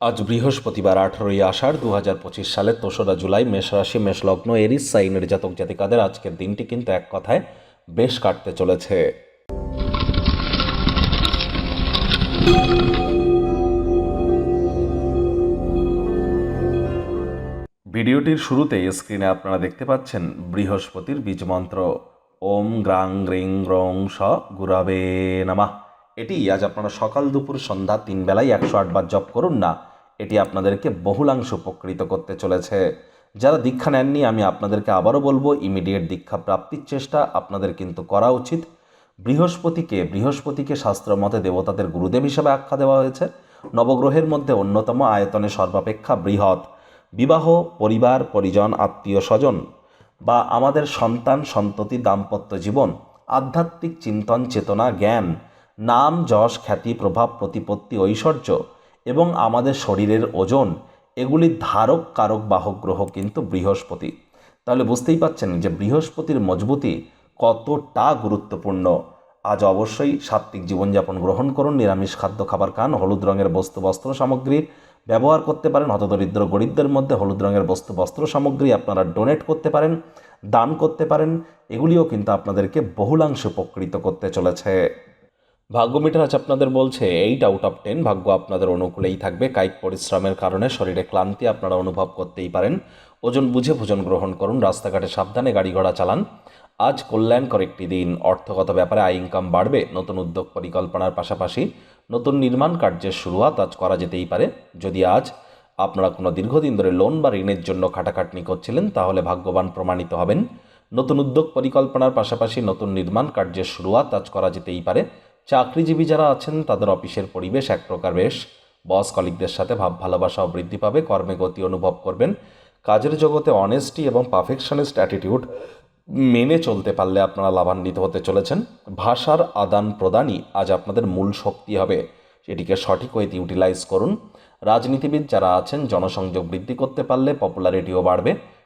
আজ বৃহস্পতিবার আঠারোই আষাঢ় দু হাজার পঁচিশ সালের তেসরা জুলাই মেষ রাশি মেষ এরিস সাইনের জাতক জাতিকাদের আজকের দিনটি কিন্তু এক কথায় বেশ কাটতে চলেছে। ভিডিওটির শুরুতেই স্ক্রিনে আপনারা দেখতে পাচ্ছেন বৃহস্পতির বীজমন্ত্র ওম গ্রাং গ্রিং রং স গুরাবে নামা। এটি আজ আপনারা সকাল দুপুর সন্ধ্যা তিন বেলায় একশো আটবার জপ করুন না এটি আপনাদেরকে বহুলাংশ উপকৃত করতে চলেছে। যারা দীক্ষা নেননি, আমি আপনাদেরকে আবারও বলব ইমিডিয়েট দীক্ষা প্রাপ্তির চেষ্টা আপনাদের কিন্তু করা উচিত। বৃহস্পতিকে বৃহস্পতিকে শাস্ত্র মতে দেবতাদের গুরুদেব হিসেবে আখ্যা দেওয়া হয়েছে। নবগ্রহের মধ্যে অন্যতম আয়তনে সর্বাপেক্ষা বৃহৎ। বিবাহ, পরিবার, পরিজন, আত্মীয়, স্বজন বা আমাদের সন্তান, সন্ততি, দাম্পত্য জীবন, আধ্যাত্মিক চিন্তন, চেতনা, জ্ঞান, নাম, যশ, খ্যাতি, প্রভাব, প্রতিপত্তি, ঐশ্বর্য এবং আমাদের শরীরের ওজন এগুলির ধারক কারক বাহক গ্রহ কিন্তু বৃহস্পতি। তাহলে বুঝতেই পাচ্ছেন যে বৃহস্পতির মজবুতি কতটা গুরুত্বপূর্ণ। আজ অবশ্যই সাত্ত্বিক জীবনযাপন গ্রহণ করুন, নিরামিষ খাদ্য খাবার খান, হলুদ রঙের বস্তু, বস্ত্র সামগ্রী ব্যবহার করতে পারেন, হতদরিদ্র গরিবদের মধ্যে হলুদ রঙের বস্তু, বস্ত্র সামগ্রী আপনারা ডোনেট করতে পারেন, দান করতে পারেন, এগুলিও কিন্তু আপনাদেরকে বহুলাংশে উপকৃত করতে চলেছে। ভাগ্য মিটার আজ আপনাদের বলছে, এইট আউট অফ টেন ভাগ্য আপনাদের অনুকূলেই থাকবে। কায়িক পরিশ্রমের কারণে শরীরে ক্লান্তি আপনারা অনুভব করতেই পারেন। ওজন বুঝে ভোজন গ্রহণ করুন, রাস্তাঘাটে সাবধানে গাড়ি ঘোড়া চালান। আজ কল্যাণকর একটি দিন, অর্থগত ব্যাপারে আয় ইনকাম বাড়বে, নতুন উদ্যোগ পরিকল্পনার পাশাপাশি নতুন নির্মাণ কার্যের শুরুয়াত আজ করা যেতেই পারে। যদি আজ আপনারা কোনো দীর্ঘদিন ধরে লোন বা ঋণের জন্য খাটাখাটনি করছিলেন, তাহলে ভাগ্যবান প্রমাণিত হবেন। নতুন উদ্যোগ পরিকল্পনার পাশাপাশি নতুন নির্মাণ কার্যের শুরুয়াত আজ করা যেতেই পারে। চাকরিজীবী যারা আছেন, তাদের অফিসের পরিবেশ এক প্রকার বেশ। বস কলিকদের সাথে ভাব ভালোবাসাও বৃদ্ধি পাবে, কর্মে গতি অনুভব করবেন। কাজের জগতে অনেস্টি এবং পারফেকশনিস্ট অ্যাটিটিউড মেনে চলতে পারলে আপনারা লাভান্বিত হতে চলেছেন। ভাষার আদান প্রদানই আজ আপনাদের মূল শক্তি হবে। এটিকে সঠিক ওয়েতে ইউটিলাইজ করুন। রাজনীতিবিদ যারা আছেন, জনসংযোগ বৃদ্ধি করতে পারলে পপুলারিটিও বাড়বে।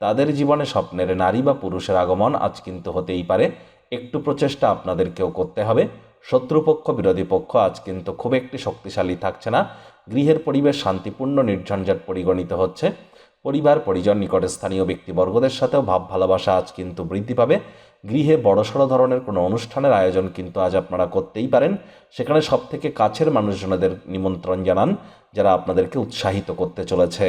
তাদের জীবনে স্বপ্নের নারী বা পুরুষের আগমন আজ কিন্তু হতেই পারে। একটু প্রচেষ্টা আপনাদেরকেও করতে হবে। শত্রুপক্ষ, বিরোধী পক্ষ আজ কিন্তু খুব একটি শক্তিশালী থাকছে না। গৃহের পরিবেশ শান্তিপূর্ণ, নির্ঝঞ্ঝাট পরিগণিত হচ্ছে। পরিবার, পরিজন, নিকটে স্থানীয় ব্যক্তিবর্গদের সাথেও ভাব ভালোবাসা আজ কিন্তু বৃদ্ধি পাবে। গৃহে বড়সড় ধরনের কোনো অনুষ্ঠানের আয়োজন কিন্তু আজ আপনারা করতেই পারেন। সেখানে সব থেকে কাছের মানুষজনদের নিমন্ত্রণ জানান, যারা আপনাদেরকে উৎসাহিত করতে চলেছে।